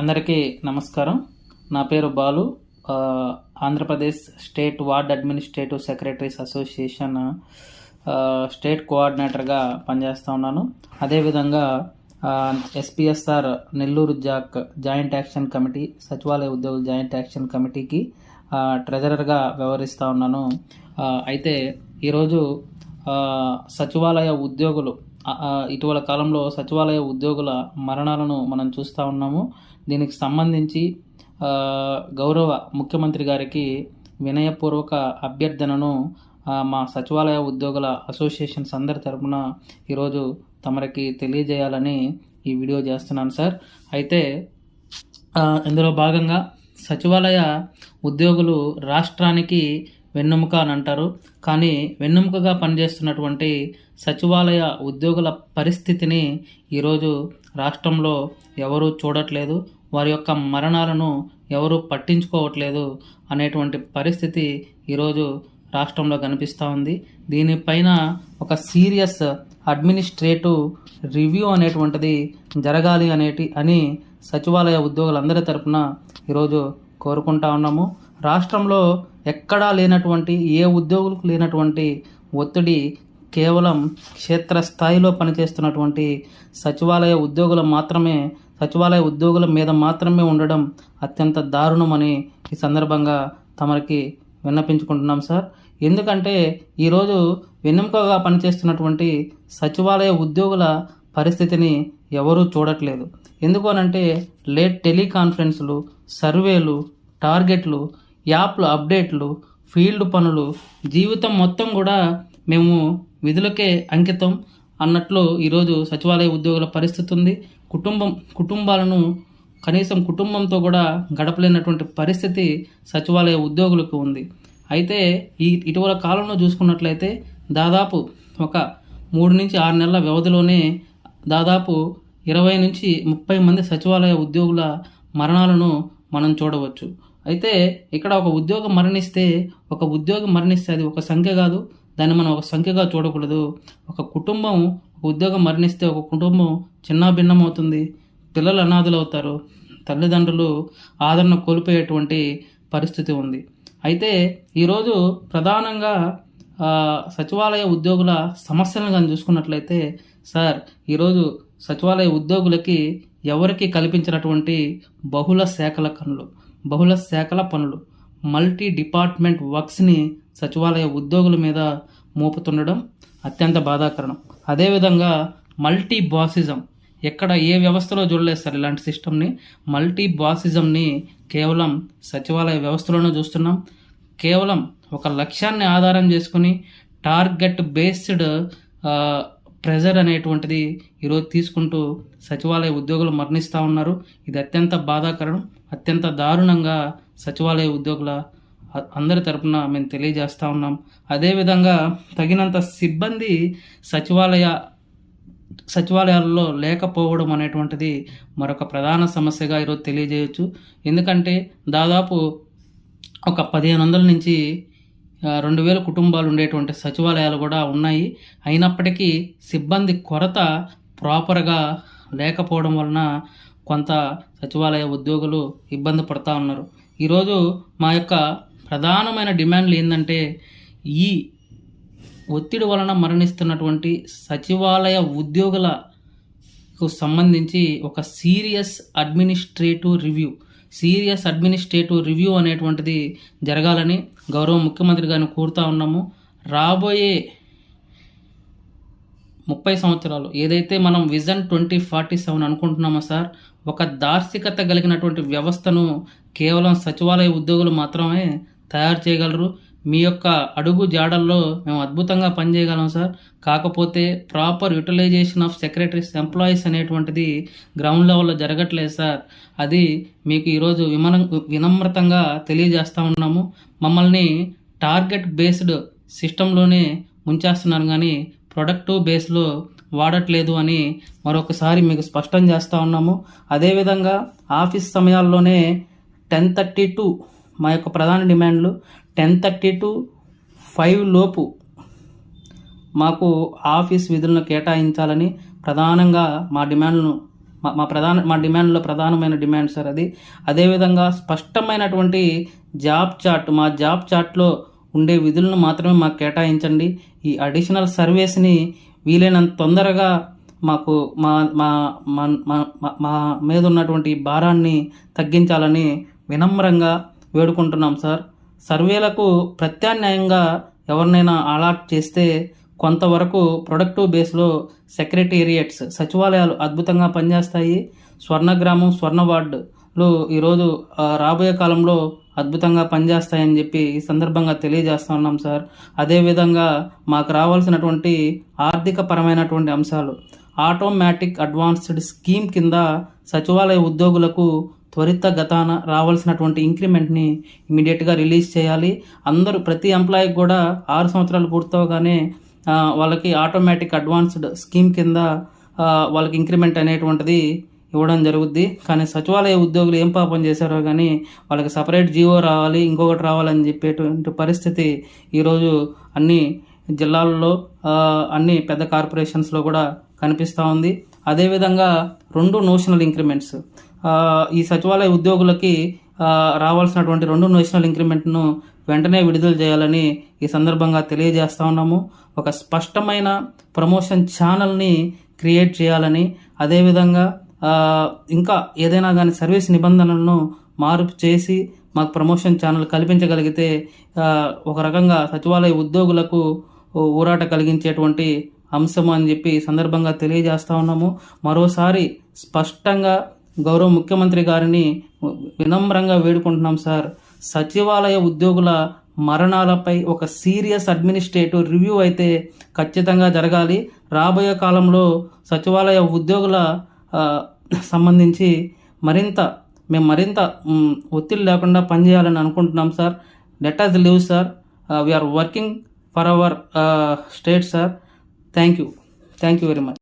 అందరికీ నమస్కారం. నా పేరు Balu. Andhra Pradesh state ward administrative secretaries association state కోఆర్డినేటర్గా పనిచేస్తూ ఉన్నాను. అదేవిధంగా SPSR Nellore JAC joint action committee సచివాలయ ఉద్యోగుల జాయింట్ యాక్షన్ కమిటీకి ట్రెజరర్గా వ్యవహరిస్తూ ఉన్నాను. అయితే ఈరోజు సచివాలయ ఉద్యోగులు ఇటీవల కాలంలో సచివాలయ ఉద్యోగుల మరణాలను మనం చూస్తూ ఉన్నాము. దీనికి సంబంధించి గౌరవ ముఖ్యమంత్రి గారికి వినయపూర్వక అభ్యర్థనను మా సచివాలయ ఉద్యోగుల అసోసియేషన్స్ అందరి తరపున ఈరోజు తమరికి తెలియజేయాలని ఈ వీడియో చేస్తున్నాను సార్. అయితే ఇందులో భాగంగా సచివాలయ ఉద్యోగులు రాష్ట్రానికి వెన్నెముక అని అంటారు. కానీ వెన్నెముకగా పనిచేస్తున్నటువంటి సచివాలయ ఉద్యోగుల పరిస్థితిని ఈరోజు రాష్ట్రంలో ఎవరూ చూడట్లేదు. వారి యొక్క మరణాలను ఎవరూ పట్టించుకోవట్లేదు అనేటువంటి పరిస్థితి ఈరోజు రాష్ట్రంలో కనిపిస్తూ ఉంది. దీనిపైన ఒక సీరియస్ అడ్మినిస్ట్రేటివ్ రివ్యూ అనేటువంటిది జరగాలి అనేటి అని సచివాలయ ఉద్యోగులందరి తరపున ఈరోజు కోరుకుంటా ఉన్నాము. రాష్ట్రంలో ఎక్కడా లేనటువంటి ఏ ఉద్యోగులకు లేనటువంటి ఒత్తిడి కేవలం క్షేత్రస్థాయిలో పనిచేస్తున్నటువంటి సచివాలయ ఉద్యోగులు మాత్రమే సచివాలయ ఉద్యోగుల మీద మాత్రమే ఉండడం అత్యంత దారుణమని ఈ సందర్భంగా తమరికి విన్నపించుకుంటున్నాం సార్. ఎందుకంటే ఈరోజు వెన్నెముకగా పనిచేస్తున్నటువంటి సచివాలయ ఉద్యోగుల పరిస్థితిని ఎవరూ చూడట్లేదు. ఎందుకు అనంటే లేట్ టెలికాన్ఫరెన్సులు సర్వేలు టార్గెట్లు యాప్ల అప్డేట్లు ఫీల్డ్ పనులు జీవితం మొత్తం కూడా మేము విధులకే అంకితం అన్నట్లు ఈరోజు సచివాలయ ఉద్యోగుల పరిస్థితి ఉంది. కుటుంబం కుటుంబాలను కనీసం కుటుంబంతో కూడా గడపలేనటువంటి పరిస్థితి సచివాలయ ఉద్యోగులకు ఉంది. అయితే ఈ ఇటీవల కాలంలో చూసుకున్నట్లయితే దాదాపు ఒక మూడు నుంచి ఆరు నెలల వ్యవధిలోనే దాదాపు ఇరవై నుంచి ముప్పై మంది సచివాలయ ఉద్యోగుల మరణాలను మనం చూడవచ్చు. అయితే ఇక్కడ ఒక ఉద్యోగం మరణిస్తే ఒక ఉద్యోగం మరణిస్తే అది ఒక సంఖ్య కాదు. దాన్ని మనం ఒక సంఖ్యగా చూడకూడదు. ఒక కుటుంబం ఒక ఉద్యోగం మరణిస్తే ఒక కుటుంబం చిన్న భిన్నం అవుతుంది పిల్లలు అనాథులు అవుతారు తల్లిదండ్రులు ఆదరణ కోల్పోయేటువంటి పరిస్థితి ఉంది. అయితే ఈరోజు ప్రధానంగా సచివాలయ ఉద్యోగుల సమస్యలను కానీ చూసుకున్నట్లయితే సార్ ఈరోజు సచివాలయ ఉద్యోగులకి ఎవరికి కల్పించినటువంటి బహుళ శాఖల పనులు బహుళ శాఖల పనులు మల్టీ డిపార్ట్మెంట్ వర్క్స్ని సచివాలయ ఉద్యోగుల మీద మోపుతుండడం అత్యంత బాధాకరణం అదేవిధంగా మల్టీ బాసిజం ఎక్కడ ఏ వ్యవస్థలో చూడలేదు సార్ ఇలాంటి సిస్టమ్ని. మల్టీ బాసిజంని కేవలం సచివాలయ వ్యవస్థలోనే చూస్తున్నాం. కేవలం ఒక లక్ష్యాన్ని ఆధారం చేసుకుని టార్గెట్ బేస్డ్ ప్రెజర్ అనేటువంటిది ఈరోజు తీసుకుంటూ సచివాలయ ఉద్యోగులు మరణిస్తూ ఉన్నారు. ఇది అత్యంత బాధాకరం. అత్యంత దారుణంగా సచివాలయ ఉద్యోగుల అందరి తరపున మేము తెలియజేస్తూ ఉన్నాం. అదేవిధంగా తగినంత సిబ్బంది సచివాలయ సచివాలయాల్లో లేకపోవడం అనేటువంటిది మరొక ప్రధాన సమస్యగా ఈరోజు తెలియజేయచ్చు. ఎందుకంటే దాదాపు ఒక పదిహేను వందల నుంచి రెండు వేల కుటుంబాలు ఉండేటువంటి సచివాలయాలు కూడా ఉన్నాయి. అయినప్పటికీ సిబ్బంది కొరత ప్రాపర్గా లేకపోవడం వలన కొంత సచివాలయ ఉద్యోగులు ఇబ్బంది పడుతూ ఉన్నారు. ఈరోజు మా యొక్క ప్రధానమైన డిమాండ్లు ఏంటంటే ఈ ఒత్తిడి వలన మరణిస్తున్నటువంటి సచివాలయ ఉద్యోగులకు సంబంధించి ఒక serious administrative review. Serious administrative review అనేటువంటిది జరగాలని గౌరవ ముఖ్యమంత్రి గారిని కోరుతా ఉన్నాము. రాబోయే ముప్పై సంవత్సరాలు ఏదైతే మనం విజన్ ట్వంటీ ఫార్టీ సెవెన్ అనుకుంటున్నామో సార్ ఒక దార్శికత కలిగినటువంటి వ్యవస్థను కేవలం సచివాలయ ఉద్యోగులు మాత్రమే తయారు చేయగలరు. మీ యొక్క అడుగు జాడల్లో మేము అద్భుతంగా పనిచేయగలం సార్. కాకపోతే proper utilization of secretaries employees ground ground లెవెల్లో జరగట్లేదు సార్. అది మీకు ఈరోజు విమన వినమ్రతంగా తెలియజేస్తూ ఉన్నాము. మమ్మల్ని టార్గెట్ బేస్డ్ సిస్టంలోనే ముంచేస్తున్నారు. కానీ ప్రొడక్టివ్ బేస్లో వాడట్లేదు అని మరొకసారి మీకు స్పష్టం చేస్తూ ఉన్నాము. అదేవిధంగా ఆఫీస్ సమయాల్లోనే టెన్ థర్టీ టు మా యొక్క ప్రధాన డిమాండ్లు టెన్ థర్టీ టు ఫైవ్ లోపు మాకు ఆఫీస్ విధులను కేటాయించాలని ప్రధానంగా మా డిమాండ్ను మా మా ప్రధాన మా డిమాండ్లో ప్రధానమైన డిమాండ్ సార్ అది. అదేవిధంగా స్పష్టమైనటువంటి జాబ్ చార్ట్ మా జాబ్ చార్ట్లో ఉండే విధులను మాత్రమే మాకు కేటాయించండి. ఈ అడిషనల్ సర్వీస్ని వీలైనంత తొందరగా మాకు మా మా మా- మా- మా- మీద ఉన్నటువంటి భారాన్ని తగ్గించాలని వినమ్రంగా వేడుకుంటున్నాం సార్. సర్వేలకు ప్రత్యామ్నాయంగా ఎవరినైనా అలాట్ చేస్తే కొంతవరకు ప్రొడక్టివ్ బేస్లో సెక్రటేరియట్స్ సచివాలయాలు అద్భుతంగా పనిచేస్తాయి. స్వర్ణగ్రామం స్వర్ణ వార్డులు ఈరోజు రాబోయే కాలంలో అద్భుతంగా పనిచేస్తాయని చెప్పి ఈ సందర్భంగా తెలియజేస్తా ఉన్నాం సార్. అదేవిధంగా మాకు రావాల్సినటువంటి ఆర్థిక పరమైనటువంటి అంశాలు. ఆటోమేటిక్ అడ్వాన్స్డ్ స్కీమ్ కింద సచివాలయ ఉద్యోగులకు త్వరితగతాన రావాల్సినటువంటి ఇంక్రిమెంట్ని ఇమీడియట్గా రిలీజ్ చేయాలి. అందరూ ప్రతి ఎంప్లాయీకి కూడా ఆరు సంవత్సరాలు పూర్తవగానే వాళ్ళకి ఆటోమేటిక్ అడ్వాన్స్డ్ స్కీమ్ కింద వాళ్ళకి ఇంక్రిమెంట్ అనేటువంటిది ఇవ్వడం జరుగుద్ది. కానీ సచివాలయ ఉద్యోగులు ఏం పాపం చేశారో కానీ వాళ్ళకి సపరేట్ జీవో రావాలి ఇంకొకటి రావాలని చెప్పేటువంటి పరిస్థితి ఈరోజు అన్ని జిల్లాల్లో అన్ని పెద్ద కార్పొరేషన్స్లో కూడా కనిపిస్తూ ఉంది. అదేవిధంగా రెండు నోషనల్ ఇంక్రిమెంట్స్ ఈ సచివాలయ ఉద్యోగులకి రావాల్సినటువంటి రెండు నేషనల్ ఇంక్రిమెంట్ను వెంటనే విడుదల చేయాలని ఈ సందర్భంగా తెలియజేస్తా ఉన్నాము. ఒక స్పష్టమైన ప్రమోషన్ ఛానల్ని క్రియేట్ చేయాలని అదేవిధంగా ఇంకా ఏదైనా కానీ సర్వీస్ నిబంధనలను మార్పు చేసి మాకు ప్రమోషన్ ఛానల్ కల్పించగలిగితే ఒక రకంగా సచివాలయ ఉద్యోగులకు ఊరాట కలిగించేటువంటి అంశం అని చెప్పి సందర్భంగా తెలియజేస్తా ఉన్నాము. మరోసారి స్పష్టంగా గౌరవ ముఖ్యమంత్రి గారిని వినమ్రంగా వేడుకుంటున్నాం సార్. సచివాలయ ఉద్యోగుల మరణాలపై ఒక సీరియస్ అడ్మినిస్ట్రేటివ్ రివ్యూ అయితే ఖచ్చితంగా జరగాలి. రాబోయే కాలంలో సచివాలయ ఉద్యోగుల సంబంధించి మరింత మేము మరింత ఒత్తిడి లేకుండా పనిచేయాలని అనుకుంటున్నాం sir. Let us live sir we are working for our state sir thank you thank you very much